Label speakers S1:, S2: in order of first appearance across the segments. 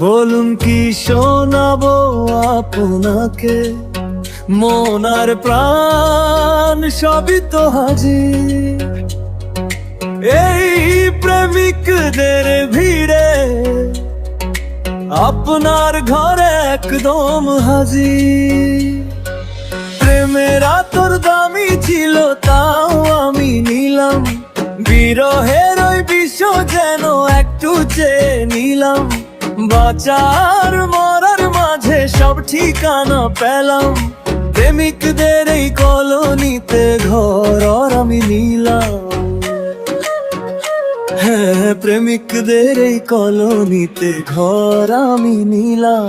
S1: বলুন কি শোনাবো আপনাকে? মনার প্রাণ সবই তো হাজির। এই প্রেমিকদের ভিড়ে আপনার ঘরে একদম হাজির। প্রেমের আতর দামি ছিল, তাও আমি নিলাম। বিরহের ওই বিশ্ব যেন একটু চেয়ে নিলাম। বাঁচার মরার মাঝে সব ঠিকানা পেলাম। প্রেমিকদের এই কলোনিতে ঘর আমি নিলাম। হ্যাঁ প্রেমিকদের এই কলোনিতে ঘর আমি নিলাম।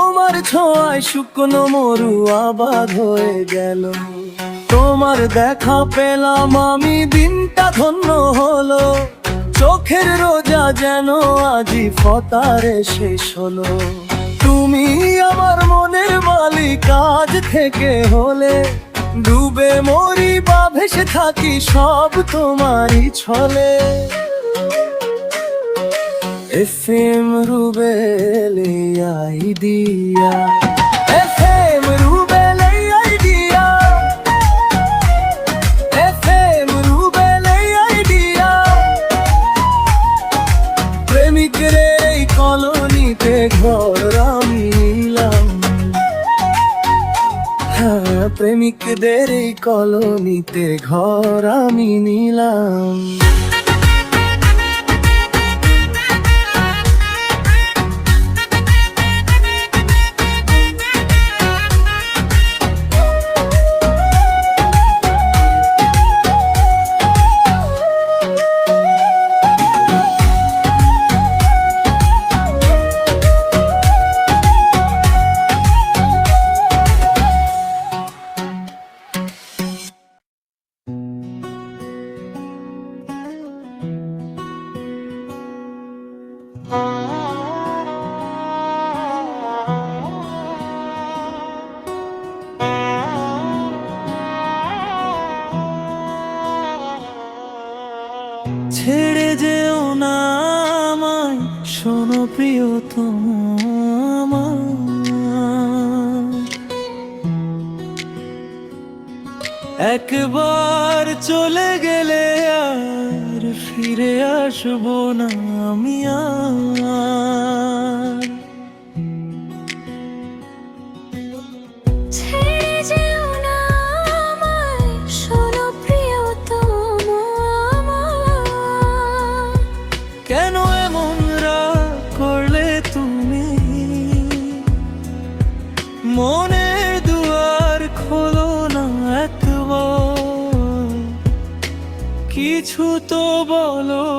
S1: তোমার ছোঁয়ায় শুকনো মরু আবাদ হয়ে গেল। তোমার দেখা পেলাম আমি, দিনটা ধন্য হলো। চোখের রোজা যেন আজি ফতারে শেষ হলো। তুমি আমার মনের মালিক, আজ থেকে হলে ডুবে মরি বা ভেসে থাকি সব তোমারই ছলে। FM Rubel idea FM Rubel idea FM Rubel idea প্রেমিকের এই কলোনিতে ঘর আমি নিলাম। হ্যাঁ প্রেমিকদের এই কলোনিতে ঘর আমি নিলাম। ছেড়ে যেও না আমায় শোনো প্রিয় তোমার একবার চলে গেলে আর ফিরে আসব না আমি আর। কিছু তো বলো।